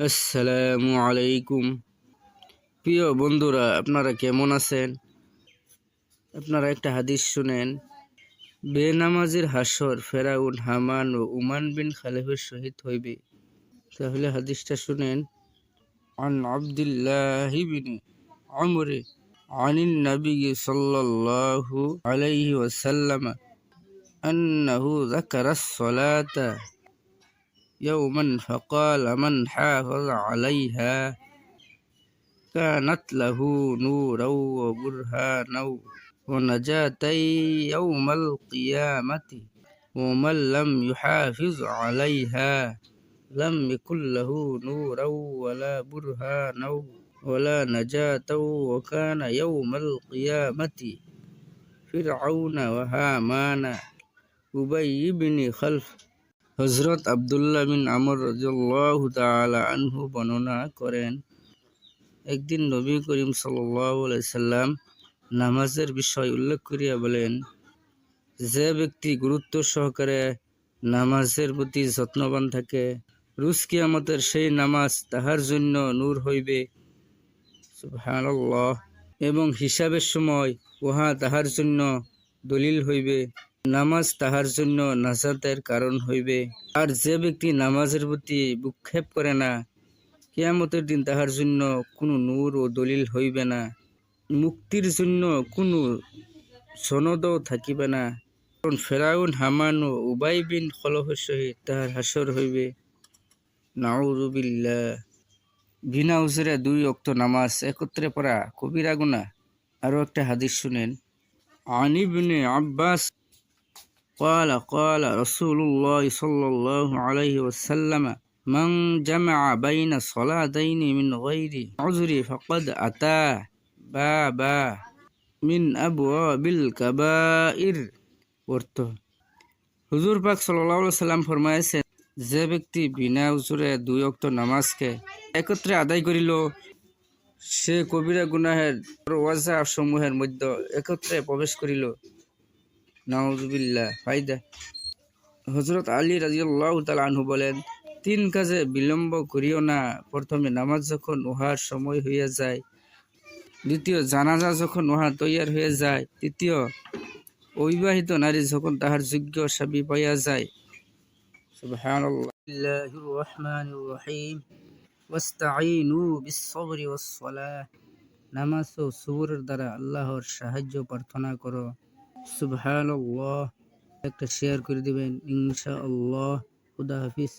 আসসালামু আলাইকুম প্রিয় বন্ধুরা আপনারা কেমন আছেন আপনারা একটা হাদিস শুনেন বেনামাজির হাসর ফেরাউন হামান ও উমান বিন খালেফের সহিত হইবে তাহলে হাদিসটা শুনেন عن عبد الله بن عمرو عن النبي صلى الله عليه وسلم أنه ذكر الصلاة يوما فقال من حافظ عليها كانت له نورا وبرهانا ونجاة يوم القيامة ومن لم يحافظ عليها لم يكن له نورا ولا برهانا ولا نجاة وكان يوم القيامة فرعون وهامان أبي بن خلف হজরত আবদুল্লাহ বিন আমর রাজিয়াল্লাহ আনহু বর্ণনা করেন, একদিন নবী করিম সাল্লাম নামাজের বিষয় উল্লেখ করিয়া বলেন, যে ব্যক্তি গুরুত্ব সহকারে নামাজের প্রতি যত্নবান থাকে, রুজ কিয়ামতের সেই নামাজ তাহার জন্য নূর হইবে। এবং হিসাবের সময় উহা তাহার জন্য দলিল হইবে। নামাজ তাহার জন্য নাজাতের কারণ হইবে। আর যে ব্যক্তি নামাজের প্রতি ভূক্ষেপ করে না, কেয়ামতের দিন তাহার জন্য কোনো নূর ও দলিল হইবে না। মুক্তির জন্য কোনো সনদও থাকিবে না। কারণ ফেরাউন, হামান ও উবাই বিন খলফের সহিত তাহার হাসর হইবে। নাউরুবিল্লা বিনা উজরে দুই অক্ত নামাজ একত্রে পড়া কবিরা গুনা আরও একটা হাদিস শুনেন। আনিবনে আব্বাস قال قال رسول الله صلى الله عليه وسلم من جمع بين صلاتين من غير عذر فقد أتى بابا من أبواب الكبائر অর্থ হুজুর পাক সাল্লাহ সাল্লাম ফরমাইছেন যে ব্যক্তি বিনা উজুরে দুই অক্ত নামাজকে একত্রে আদায় করিল সে কবিরা গুনাহের ওয়াজা সমূহের মধ্যে একত্রে প্রবেশ করিল নাউজুবিল্লাহ, ফায়দা। হজরত আলী রাজিউল্লাহ আনহু বলেন, তিন কাজে বিলম্ব করিও না। প্রথমে নামাজ যখন উহার সময় হইয়া যায়, দ্বিতীয় জানাজা যখন উহা তৈয়ার হয়ে যায়, তৃতীয় অবিবাহিত নারী যখন তাহার যোগ্য সাবি পাইয়া যায়। নামাজ ও সবরের দ্বারা আল্লাহর সাহায্য প্রার্থনা করো। সুবহানাল্লাহ একটা শেয়ার করে দিবেন ইনশাআল্লাহ খুদা হাফিজ